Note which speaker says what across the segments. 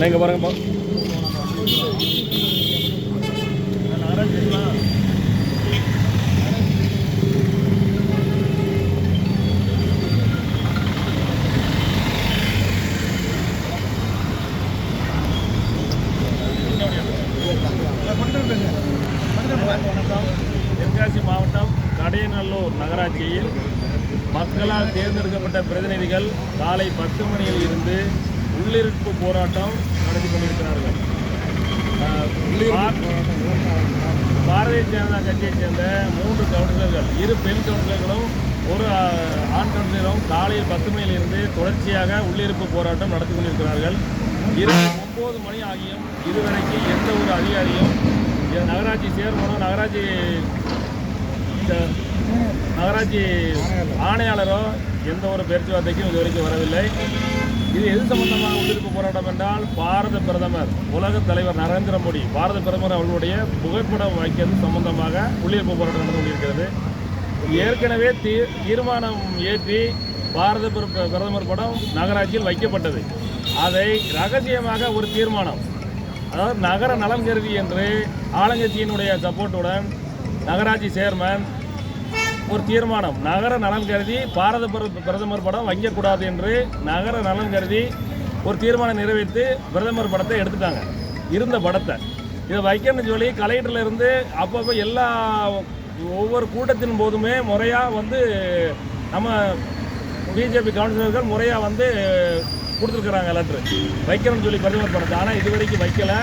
Speaker 1: நீங்கள் பாருங்கப்பா தென்காசி மாவட்டம் கடையநல்லூர் நகராட்சியில் மக்களால் தேர்ந்தெடுக்கப்பட்ட பிரதிநிதிகள் காலை பத்து மணியில் இருந்து உள்ளிருப்பு போராட்டம் நடத்தி கொண்டிருக்கிறார்கள். பாரதிய ஜனதா கட்சியைச் சேர்ந்த மூன்று கவுன்சிலர்கள் இரு பெண் கவுன்சிலர்களும் ஒரு ஆண் கவுன்சிலரும் காலையில் பத்து மணியில் இருந்து தொடர்ச்சியாக உள்ளிருப்பு போராட்டம் நடத்தி கொண்டிருக்கிறார்கள். இரவு ஒன்பது மணி ஆகியும் இதுவரைக்கும் எந்த ஒரு அதிகாரியும் நகராட்சி சேர்மனும் நகராட்சி நகராட்சி ஆணையாளரோ எந்த ஒரு பேச்சுவார்த்தைக்கும் இதுவரைக்கும் வரவில்லை. இது எது சம்பந்தமாக உள்ளிருப்பு போராட்டம் என்றால் பாரத பிரதமர் உலக தலைவர் நரேந்திர மோடி பாரத பிரதமர் அவர்களுடைய புகைப்படம் வைக்கிறது சம்பந்தமாக உள்ளிருப்பு போராட்டம் நடந்து கொண்டிருக்கிறது. ஏற்கனவே தீ தீர்மானம் ஏற்றி பாரத பிர- பிரதமர் படம் நகராட்சியில் வைக்கப்பட்டது. அதை ரகசியமாக ஒரு தீர்மானம் அதாவது நகர நலன் கருதி என்று ஆளுங்கட்சியினுடைய சப்போர்ட்டுடன் நகராட்சி சேர்மன் ஒரு தீர்மானம். நகர நலன் கருதி பாரத பிர- பிரதமர் படம் வைக்கக்கூடாது என்று நகர நலன் கருதி ஒரு தீர்மானம் நிறைவேற்றி பிரதமர் படத்தை எடுத்துட்டாங்க. இருந்த படத்தை. இதை வைக்கணும்னு சொல்லி கலெக்டரில் இருந்து அப்பப்போ எல்லா ஒவ்வொரு கூட்டத்தின் போதுமே முறையாக வந்து நம்ம பிஜேபி கவுன்சிலர்கள் முறையாக வந்து கொடுத்துருக்குறாங்க லெட்ரு வைக்கணும்னு சொல்லி பிரதமர் படத்தை. ஆனால் இது வரைக்கும் வைக்கலை.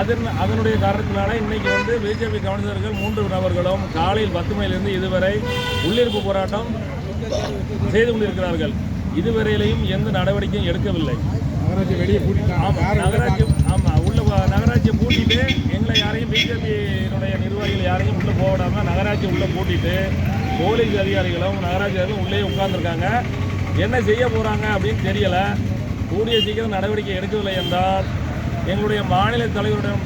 Speaker 1: அதன் அதனுடைய காரணத்தினால இன்னைக்கு வந்து பிஜேபி கவுன்சிலர்கள் மூன்று நபர்களும் காலையில் பத்து மணியிலிருந்து இதுவரை உள்ளிருப்பு போராட்டம் செய்து கொண்டிருக்கிறார்கள். இதுவரையிலையும் எந்த நடவடிக்கையும் எடுக்கவில்லை.
Speaker 2: நகராட்சி வெளியே கூட்டிட்டாங்க.
Speaker 1: ஆமா நகராட்சி ஆமா உள்ள நகராட்சியை பூட்டிட்டு எங்களை யாரையும் பிஜேபியினுடைய நிர்வாகிகள் யாரையும் உள்ள போக விடாம நகராட்சி உள்ள பூட்டிட்டு போலீஸ் அதிகாரிகளும் நகராட்சி அதிகாரிகளும் உள்ளே உட்கார்ந்துருக்காங்க. என்ன செய்ய போறாங்க அப்படின்னு தெரியல. கூடிய சீக்கிரம் நடவடிக்கை எடுக்கவில்லை என்றால் எங்களுடைய மாநில தலைவரிடம்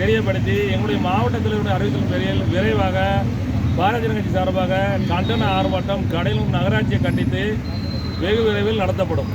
Speaker 1: தெரியப்படுத்தி எங்களுடைய மாவட்ட தலைவருடைய அறிவித்தல் பெரிய விரைவாக பாரதிய ஜனதா கட்சி சார்பாக கண்டன ஆர்ப்பாட்டம் கடலூர் நகராட்சியை கண்டித்து வெகு விரைவில் நடத்தப்படும்.